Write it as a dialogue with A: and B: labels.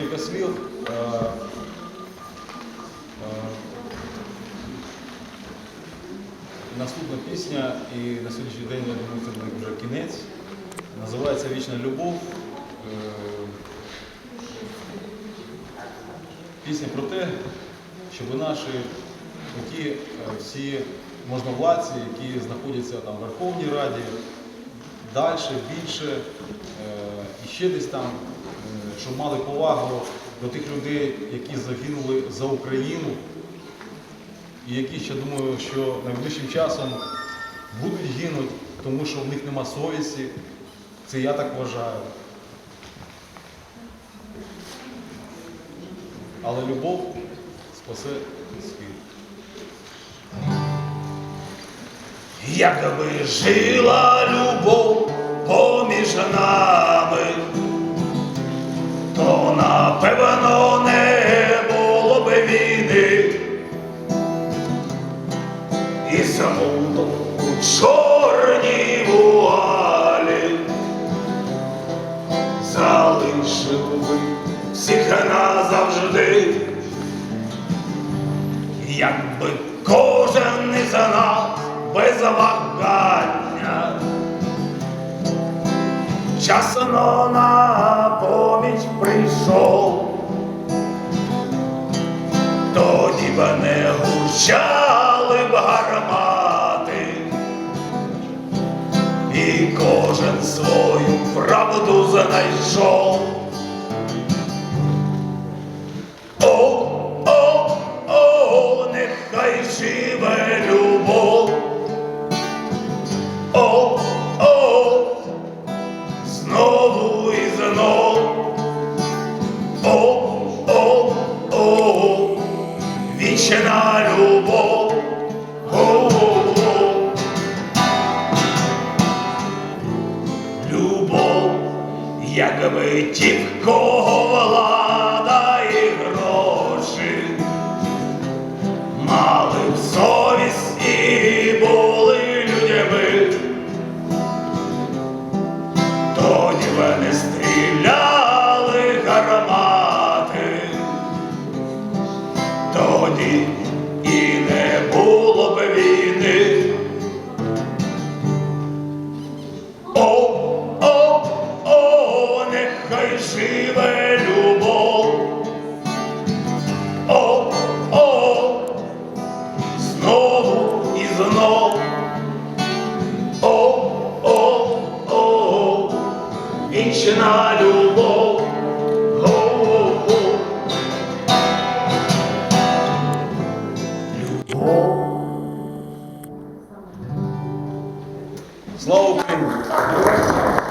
A: Кілька слів. Е, е, Наступна пісня, і на сьогоднішній день, я думаю, це буде вже кінець. Називається Вічна любов. Е, Пісня про те, щоб наші такі всі можновладці, які знаходяться там в Верховній Раді, далі, більше і ще десь там, щоб мали повагу до тих людей, які загинули за Україну, і які ще думаю, що найближчим часом будуть гинути, тому що в них нема совісті. Це я так вважаю. Але любов спасе світ.
B: Якби жила любов напевно не було б війни. І смуток у чорній вуалі залишив би всіх назавжди. Якби кожен із нас без вагання часно на поміч прийшов, б не гучали б гармати, і кожен свою правду знайшов. О, о, о, нехай живе любов. Якби ті, в кого влада і гроші, мали б совість і були людьми, тоді не стріляли гармати, тоді о, нехай живе любов. О, о, знову і знов. О, о, о, вічна любов. О, о, о. Любов.
A: Слава Україні!